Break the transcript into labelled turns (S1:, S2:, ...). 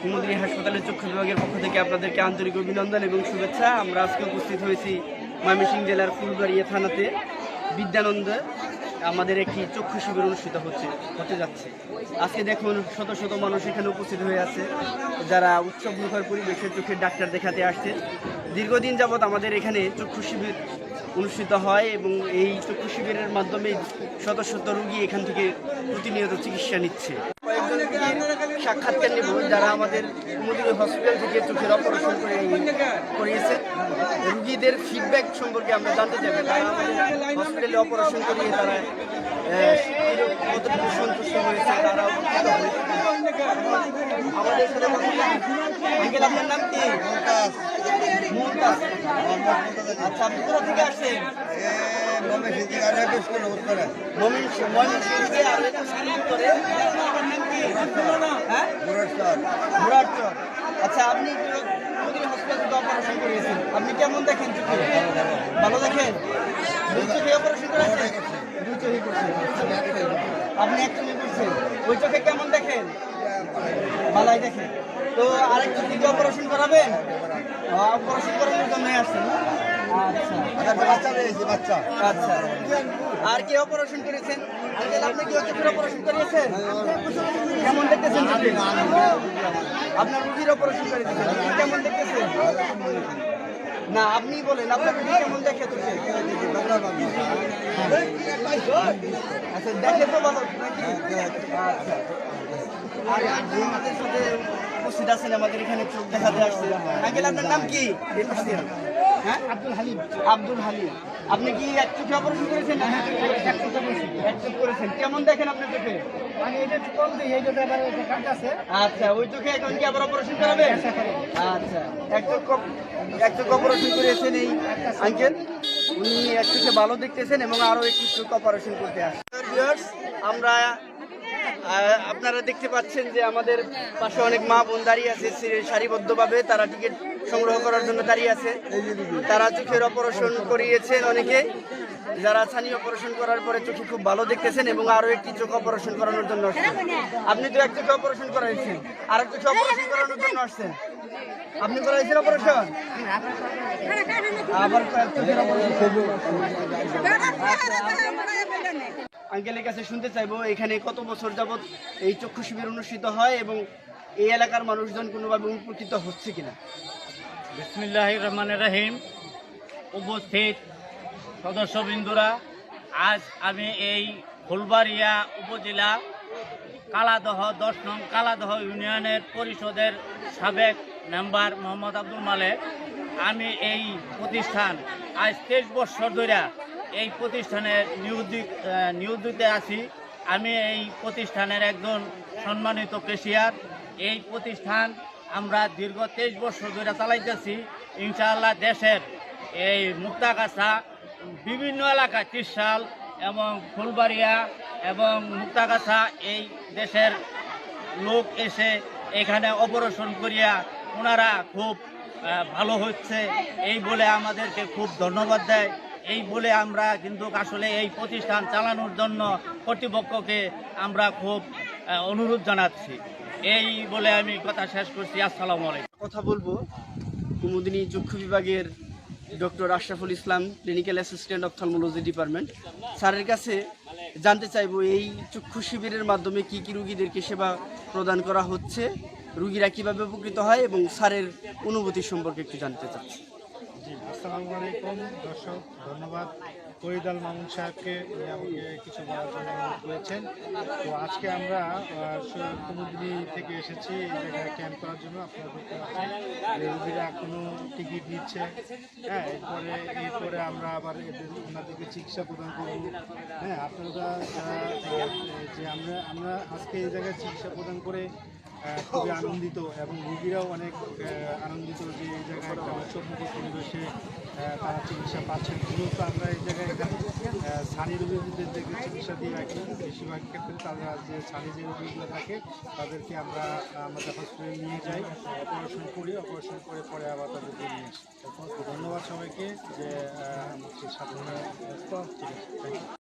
S1: কুমুদিনী হাসপাতালের চক্ষু বিভাগের পক্ষ থেকে আপনাদেরকে আন্তরিক অভিনন্দন এবং শুভেচ্ছা। আমরা আজকে উপস্থিত হয়েছি ময়মনসিংহ জেলার ফুলবাড়িয়া থানাতে। বিদ্যানন্দ আমাদের একটি চক্ষু শিবির অনুষ্ঠিত হচ্ছে, হতে যাচ্ছে। আজকে দেখুন শত শত মানুষ এখানে উপস্থিত হয়ে আছে, যারা উৎসব মুখর পরিবেশে চোখের ডাক্তার দেখাতে আসছে। দীর্ঘদিন যাবৎ আমাদের এখানে চক্ষু শিবির অনুষ্ঠিত হয় এবং এই চক্ষু শিবিরের মাধ্যমে শত শত রুগী এখান থেকে প্রতিনিয়ত চিকিৎসা নিচ্ছে। সাক্ষাৎকার নেব যারা আমাদের কুমুদিনী হসপিটাল থেকে চোখের অপারেশন করে করিয়েছে। রুগীদের ফিডব্যাক সম্পর্কে আমরা জানতে চাই তারা হসপিটালে অপারেশন করিয়ে তারা কতটুকু সন্তুষ্ট হয়েছে, তারা আমাদের সাথে আপনার নাম কি? আচ্ছা আপনি কোথা থেকে আসছেন? হ্যাঁ। আচ্ছা আপনি হসপিটাল থেকে অপারেশন আপনি কেমন দেখেন চোখে ভালো দেখেন? দুই চোখে অপারেশন করেছেন? দুই চোখে করছেন আপনি এক চোখে করছেন? ওই চোখে কেমন দেখেন? ভালোই দেখেন। তো আরেক চোখে কি অপারেশন করাবেন? অপারেশন করানোর জন্য আসছেন না? আচ্ছা। আচ্ছা আর কি অপারেশন করেছেন? আপনি কি চোখের অপারেশন করিয়েছেন? কেমন দেখতেছেন আপনার রুগীর অপারেশন করেছেন? কেমন দেখতেছেন? না, আপনি বলেন আপনার রুগী কেমন দেখে তো আচ্ছা দেখে তো ভালো আমাদের সাথে উপস্থিত আছেন, আমাদের এখানে চোখ দেখাতে আসছে আঙ্কেল, আপনার নাম কি? হ্যাঁ? আব্দুল হালিম। আব্দুল হালিম। আপনি কি এক চোখে অপারেশন করেছেন? না এক চোখে করেছেন এক চোখ করেছেন। কেমন দেখেন আপনার চোখে?
S2: মানে এটা কম দিই এই আছে।
S1: আচ্ছা ওই চোখে এখন কি আবার অপারেশন করাবে আচ্ছা এক চোখ এক চোখ অপারেশন করেছেন এই আঙ্কেল। উনি এক চোখে ভালো দেখতেছেন এবং আরও একটি চোখ অপারেশন করতে Viewers, আমরা আপনারা দেখতে পাচ্ছেন যে আমাদের পাশে অনেক মা বোন দাঁড়িয়ে আছে সারিবদ্ধভাবে তারা টিকিট সংগ্রহ করার জন্য দাঁড়িয়ে আছে। তারা চোখের অপারেশন করিয়েছেন অনেকে। যারা ছানি অপারেশন করার পরে চোখে খুব ভালো দেখতেছেন এবং আরও একটি চোখ অপারেশন করানোর জন্য আসছেন। আপনি তো এক চোখে অপারেশন করাইছেন আর এক চোখে অপারেশন করানোর জন্য আসছেন। আপনি করাইছেন অপারেশন? আবার অপারেশন। আঙ্কেলের কাছে শুনতে চাইব, এখানে কত বছর যাবত এই চক্ষু শিবির অনুষ্ঠিত হয় এবং এই এলাকার মানুষজন কোনোভাবে উপকৃত হচ্ছে কিনা?
S3: বিসমিল্লাহ রহমান রহিম। উপস্থিত সদস্যবৃন্দুরা, আজ আমি এই ফুলবাড়িয়া উপজেলা কালাদহ দশ নং কালাদহ ইউনিয়নের পরিষদের সাবেক মেম্বার মোহাম্মদ আব্দুল মালেক। আমি এই প্রতিষ্ঠান আজ তেইশ বছর ধরে এই প্রতিষ্ঠানে নিয়োজিত আহ, নিয়োজিত আছি। আমি এই প্রতিষ্ঠানের একজন সম্মানিত কেশিয়ার এই প্রতিষ্ঠান আমরা দীর্ঘ তেইশ বছর ধরে চালাইতেছি। ইনশাআল্লাহ দেশের এই মুক্তাগাছা বিভিন্ন এলাকায় ত্রিশাল এবং ফুলবাড়িয়া এবং মুক্তাগাছা এই দেশের লোক এসে এখানে অপারেশন করিয়া ওনারা খুব ভালো হচ্ছে। এই বলে আমাদেরকে খুব ধন্যবাদ দেয়। এই বলে আমরা কিন্তু আসলে এই প্রতিষ্ঠান চালানোর জন্য কর্তৃপক্ষকে আমরা খুব অনুরোধ জানাচ্ছি। এই বলে আমি কথা শেষ করছি। আসসালামু আলাইকুম।
S1: কথা বলব। কুমুদিনী চক্ষু বিভাগের doctor Ashraful Islam, clinical assistant ophthalmology department. স্যারের কাছে জানতে চাইব, এই চক্ষু শিবিরের মাধ্যমে কি কি রুগীদেরকে সেবা প্রদান করা হচ্ছে? রুগীরা কীভাবে উপকৃত হয়? এবং স্যারের অনুভূতি সম্পর্কে একটু জানতে চাচ্ছি।
S2: আসসালামু আলাইকুম, দর্শক, ধন্যবাদ। ফরিদাল মামুন সাহেবকে উনি আমাকে কিছু বলার জন্য অনুরোধ করেছেন। তো আজকে আমরা কুমুদিনী থেকে এসেছি, এই জায়গায় ক্যাম্প করার জন্য। আপনারা রোগীরা এখনও টিকিট নিচ্ছে। হ্যাঁ এরপরে এরপরে আমরা আবার এদের ওনাদেরকে চিকিৎসা প্রদান করব। হ্যাঁ আপনারা যারা, যে আমরা আমরা আজকে এই জায়গায় চিকিৎসা প্রদান করে খুবই আনন্দিত এবং রোগীরাও অনেক আনন্দিত যে এই জায়গায় একটা উৎসবমুখী পরিবেশে তারা চিকিৎসা পাচ্ছেন। মূলত আমরা এই জায়গায় এখানে ছানি রোগীদের থেকে চিকিৎসা দিয়ে রাখি, বেশিরভাগ ক্ষেত্রে তারা যে ছানি যে রোগীগুলো থাকে, তাদেরকে আমরা আমাদের হসপিটালে নিয়ে যাই অপারেশন করি অপারেশন করে পরে আবার তাদেরকে নিয়ে আসি। ধন্যবাদ সবাইকে যে আছে থ্যাংক ইউ